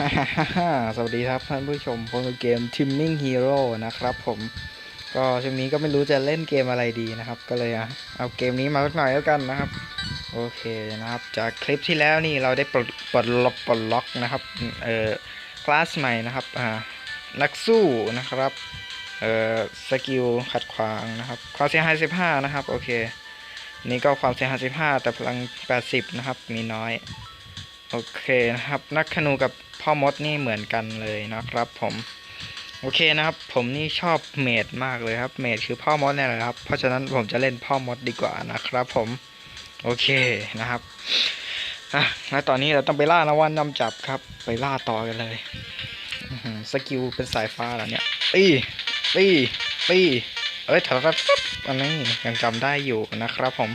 ฮ่าฮ่าฮ่าสวัสดีครับท่านผู้ชมผมคือเกม Teaming Hero นะครับผมก็ช่วงนี้ก็ไม่รู้จะเล่นเกมอะไรดีนะครับ ก็เลยเอาเกมนี้มาสักหน่อยแล้วกันนะครับ โอเคนะครับ จากคลิปที่แล้วนี่เราได้ปลดปลดล็อกปลดล็อกนะครับเอ่อคลาสใหม่นะครับอ่านักสู้นะครับเอ่อสกิลขัดขวางนะครับความเสียหาย15 นะครับโอเค นี่ก็ความเสียหาย15 แต่พลัง 80 นะครับมีน้อยโอเคนะครับนักขนูกับ พ่อมดนี่เหมือนกันเลยนะครับผม โอเคนะครับ ผมนี่ชอบเมดมากเลยครับ เมดคือพ่อมดเนี่ยแหละครับ เพราะฉะนั้นผมจะเล่นพ่อมดดีกว่านะครับผม โอเคนะครับอะแล้วตอนนี้เราต้องไปล่านวันนำจับครับ ไปล่าต่อกันเลยสกิลเป็นสายฟ้าเหรอเนี่ยตีตีตีเอ้ยถอยปั๊บอันนี้ยังจำได้อยู่นะครับผม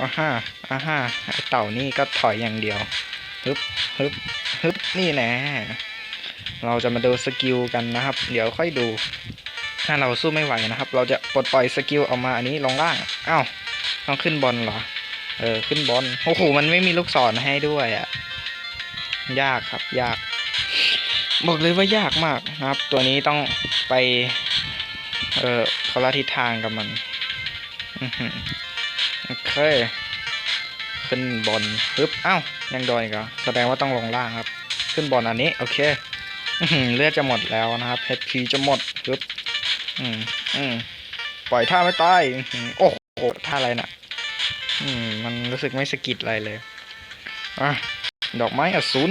อ่าฮะอ่าฮะไอเต่านี่ก็ถอยอย่างเดียว ฮึบฮึบฮึบนี่แน่เราจะมาดูสกิลกันนะครับ เดี๋ยวค่อยดู ถ้าเราสู้ไม่ไหวนะครับ เราจะปลดปล่อยสกิลออกมาอันนี้ลงล่างอ้าวต้องขึ้นบอลเหรอ เออ ขึ้นบอลโอ้โหมันไม่มีลูกศรให้ด้วยอะ่ะ ยากครับ ยาก บอกเลยว่ายากมากนะครับ ตัวนี้ต้องไป เออคนละทิศทางกับมันอือโอเค ขึ้นบอลปึ๊บอ้าวยังโดนอีกเหรอแสดงว่าต้องลงล่างครับ ขึ้นบอลอันนี้โอเคเลือดจะหมดแล้วนะครับ HP จะหมดปึ๊บอืมอืมปล่อยท่าไม่ตายโอ้โหท่าอะไรน่ะ อืม มันรู้สึกไม่สกิดอะไรเลยอะดอกไม้อสูร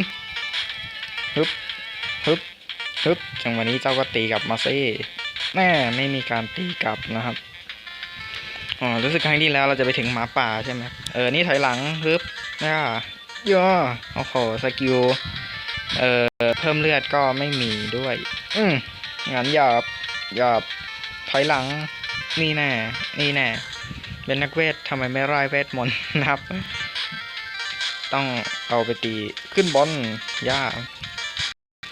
ฮึบฮึบฮึบจังหวะนี้เจ้าก็ตีกลับมาซิแน่ไม่มีการตีกลับนะครับ อ๋อรู้สึกครั้งที่แล้วเราจะไปถึงหมาป่าใช่ไหมเออ นี่ถอยหลังฮึบน่ย่อโอ้โหสกิลเอ่อเพิ่มเลือดก็ไม่มีด้วย อืมงั้นหยอบหยอบถอยหลัง นี่แน่ นี่แน่ เป็นนักเวททำไมไม่ไล่เวทมนต์นะครับ ต้องเอาไปตีขึ้นบอลย่า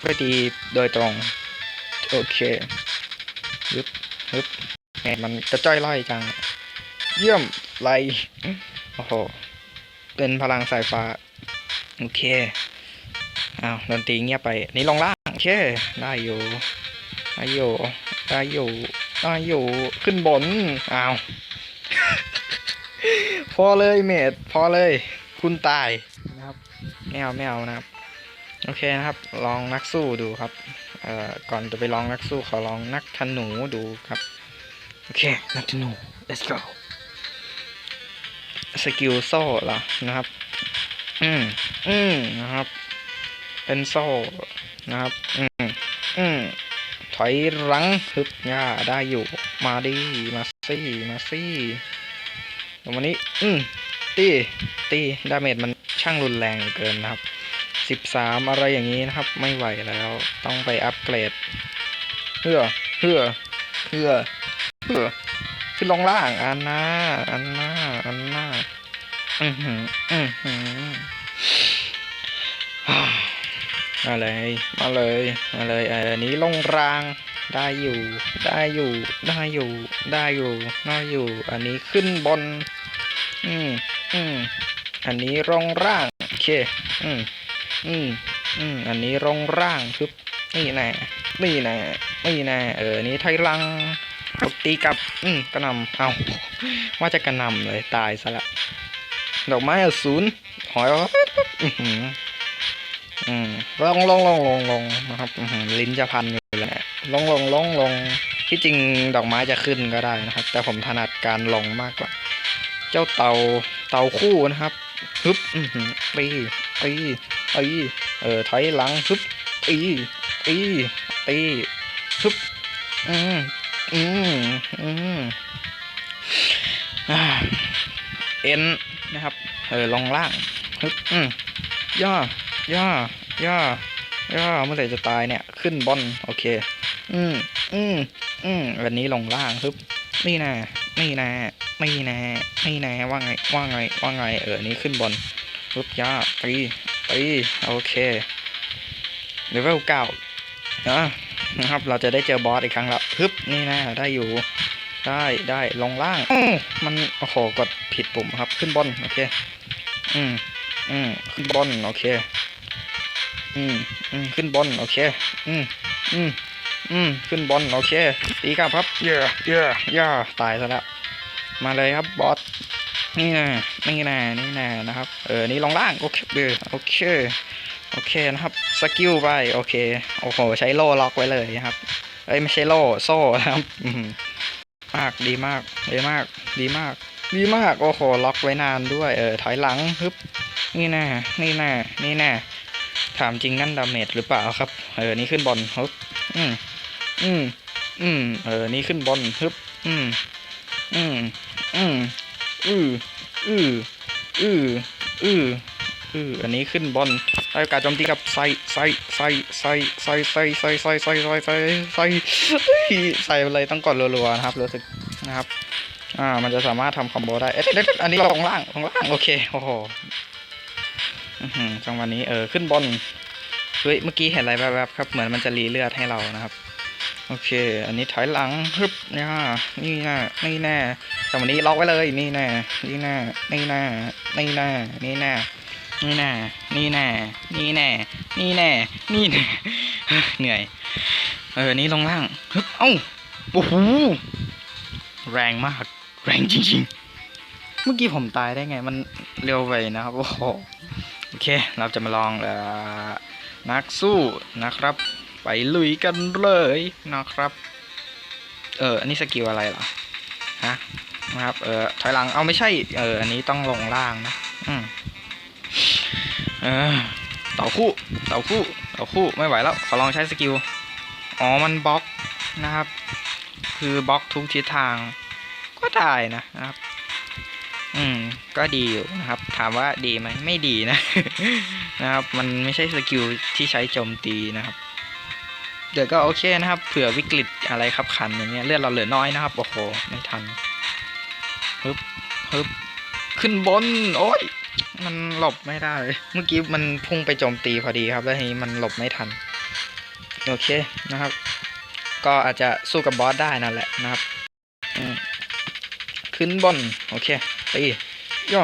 ไปตีโดยตรง โอเคฮึบฮึบแหมมันกระจ้อยไล่จัง เยี่ยมไล่โอ้โห เป็นพลังสายฟ้า โอเคอ้าวดนตรีเงียบไป นี่ลงล่างโอเคได้อยู่ได้อยู่ได้อยู่ได้อยู่ขึ้นบนอ้าวพอเลยเมดพอเลย คุณตายนะครับไม่เอาไม่เอานะครับ โอเคนะครับ ลองนักสู้ดูครับเอ่อก่อนจะไปลองนักสู้ขอลองนักธนูดูครับ โอเค นักธนู let's go สกิลโซ่เหรอนะครับ อืมอืมนะครับ เป็นโซ่นะครับ อืมอืมถอยหลังฮึบย่าได้อยู่ มาดิมาซี่มาซี่ตรงวันนี้ อืมตีตีดาเมจมันช่างรุนแรงเหลือเกินนะครับสิบสามอะไรอย่างนี้นะครับ ไม่ไหวแล้ว ต้องไปอัปเกรดเพื่อเพื่อเพื่อเพื่อ ขึ้นลงล่างอันหน้าอันหน้าอันหน้าอือหืออือหือมาเลย มาเลย มาเลยเอออันนี้ลงราง ได้อยู่ ได้อยู่ ได้อยู่ ได้อยู่ ได้อยู่ อันนี้ขึ้นบน อืมอืมอันนี้ลงร่าง โอเค อืมอืมอืมอันนี้ลงร่างคือนี่แน่นี่แน่นี่แน่เออ นี้ไทยลัง ตบตีกับ อืมกระนำเอาว่าจะกระนำเลยตายซะละ ดอกไม้อสูรหอยอื้อหืออืมลองลองลองลงลงนะครับลิ้นจะพันอยู่แล้วเนี่ยลงลองลงลงที่จริงดอกไม้จะขึ้นก็ได้นะครับ แต่ผมถนัดการลงมากกว่า เจ้าเต่าเต่าคู่นะครับฮึบอือหือตีตีตีเออถอยหลังฮึบตีตีตีฮึบอืม อืมอืมอ่าเอ็นนะครับ เออลงล่างฮึบอืมย่อย่อย่อย่อเมื่อไหร่จะตายเนี่ย ขึ้นบอลโอเค อืมอืมอืมวันนี้ลงล่างฮึบนี่นะนี่นะนี่นะนี่นะว่าไงว่าไงว่าไง เออนี้ขึ้นบอลฮึบย่อตีตีโอเคเลเวลเก้านะ นะครับ เราจะได้เจอบอสอีกครั้งล้วฮึบนี่นะได้อยู่ได้ได้ลงล่างมันโอ้โหกดผิดปุ่มครับ ขึ้นบนโอเค อืมอืมขึ้นบนโอเค อืมอืมขึ้นบนโอเค อืมอืมอืมขึ้นบนโอเคตีกลับครับเย่เย่ย่าตายซะแล้วมาเลยครับบอสนี่นะนี่นะนี่นะนะครับ เออนี่ลงล่างโอเคเออโอเค โอเคนะครับสกิลไปโอเคโอ้โหใช้โล่ล็อกไว้เลยนะครับเอ้ยไม่ใช่โล่โซ่นะครับอืมมากดีมากดีมาก ดีมาก ดีมากโอ้โหล็อกไว้นานด้วยเออถอยหลังฮึบนี่แน่นี่แน่นี่แน่ถามจริงนั่นดาเมจหรือเปล่าครับเออนี่ขึ้นบอลฮึบอืมอืมอืมเออนี่ขึ้นบอลฮึบอืมอืมอืมอืออืออืออืออืออันนี้ขึ้นบอล ใช้โอกาสโจมตีกับใส่ใส่ใส่ใส่ใส่ใส่ใส่ใส่ใส่ใส่ใส่ใส่ใส่ไปเลยต้องกดรัวๆนะครับรู้สึกนะครับอ่ามันจะสามารถทำคอมโบได้เอ๊ะเดี๋ยวเดี๋ยวอันนี้ลงล่างลงล่างโอเคโอ้โหอือหือจังหวะนี้เออขึ้นบนเฮ้ยเมื่อกี้เห็นอะไรแวบๆครับ เหมือนมันจะรีเลือดให้เรานะครับ โอเค อันนี้ถอยหลังฮึบเนี่ยนี่แน่นี่แน่จังหวะนี้ล็อกไว้เลยนี่แน่นี่แน่นี่แน่นี่แน่นี่แน่ นี่แน่ นี่แน่ นี่แน่ นี่แน่ นี่แน่ เหนื่อย เออ นี่ลงล่างฮึบเอ้า โอ้โห แรงมาก แรงจริงๆ เมื่อกี้ผมตายได้ไง มันเร็วไปนะครับ โอ้โห โอเค เราจะมาลองเออนักสู้นะครับ ไปลุยกันเลยนะครับ เออ อันนี้สกิลอะไรเหรอฮะ นะครับ เออถอยหลัง เอาไม่ใช่ เออ อันนี้ต้องลงล่างนะ อืม ออเต่าคู่เต่าคู่เต่าคู่ไม่ไหวแล้วขอลองใช้สกิลอ๋อมันบล็อกนะครับ คือบล็อกทุกทิศทาง ก็ได้นะนะครับ อืมก็ดีอยู่นะครับ ถามว่าดีไหมไม่ดีนะ นะครับ มันไม่ใช่สกิลที่ใช้โจมตีนะครับเดี๋ยวก็โอเคนะครับ เผื่อวิกฤตอะไรขับขันอย่างเงี้ยเลือดเราเหลือน้อยนะครับโอ้โหไม่ทันฮึบฮึบขึ้นบน โอ้ย มันหลบไม่ได้ เมื่อกี้มันพุ่งไปโจมตีพอดีครับ แล้วทีนี้มันหลบไม่ทัน โอเคนะครับ ก็อาจจะสู้กับบอสได้นั่นแหละนะครับ ขึ้นบน โอเคตีย่อ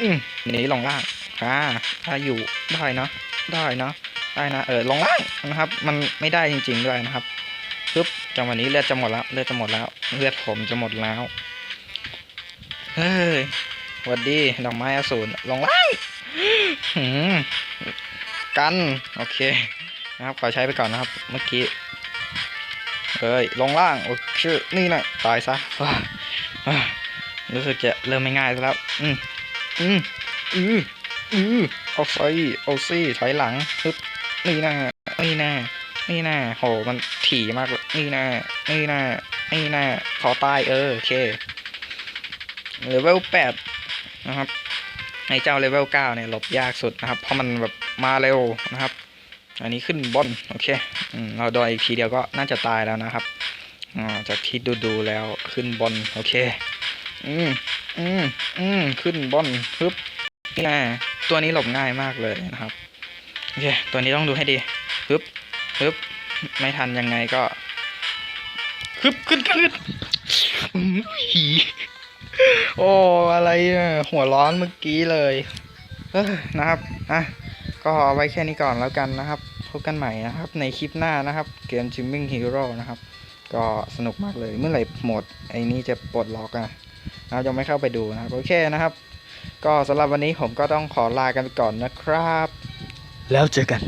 อืมหนีลงล่างอ่าถ้าอยู่ได้เนาะ ได้เนาะ ได้นะ เออ ลงล่างนะครับ มันไม่ได้จริง ๆ ด้วยนะครับปึ๊บจังหวะนี้เลือดจะหมดแล้ว เลือดจะหมดแล้ว เลือดผมจะหมดแล้ว เฮ้ย วัสดีดอกไม้อสูรลงล่างกัน โอเค นะครับ ขอใช้ไปก่อนนะครับ เมื่อกี้เอ้ย ลงล่าง โอเคนี่นะตายซะว้าวรู้สึกจะเริ่มไม่ง่ายแล้ว อืมอืมอืออือเอาไซเอาซี่ถอยหลังฮึบนี่นะนี่นะนี่นะโห มันถี่มากเลยนี่นะนี่นะนี่นะขอตาย เออ โอเคเลเวลแปด นะครับในเจ้าเลเวลเก้าเนี่ยหลบยากสุดนะครับ เพราะมันแบบมาเร็วนะครับ อันนี้ขึ้นบนโอเคอืมเราโดนอีกทีเดียวก็น่าจะตายแล้วนะครับอ่าจากที่ดูดูแล้วขึ้นบนโอเค อืมอืมอืมขึ้นบนฮึบนี่นะตัวนี้หลบง่ายมากเลยนะครับโอเคตัวนี้ต้องดูให้ดีฮึบฮึบไม่ทันยังไงก็ฮึบขึ้นขึ้นนอื้อหือ โอ้อะไรหัวร้อนเมื่อกี้เลยเออนะครับอะก็เอาไว้แค่นี้ก่อนแล้วกันนะครับพบกันใหม่นะครับ ในคลิปหน้านะครับ เกม Jimming Hero นะครับ ก็สนุกมากเลยเมื่อไหร่หมดไอ้นี่จะปลดล็อกอะนะครับยังไม่เข้าไปดูนะครับ โอเคนะครับ ก็สำหรับวันนี้ผมก็ต้องขอลากันก่อนนะครับ แล้วเจอกัน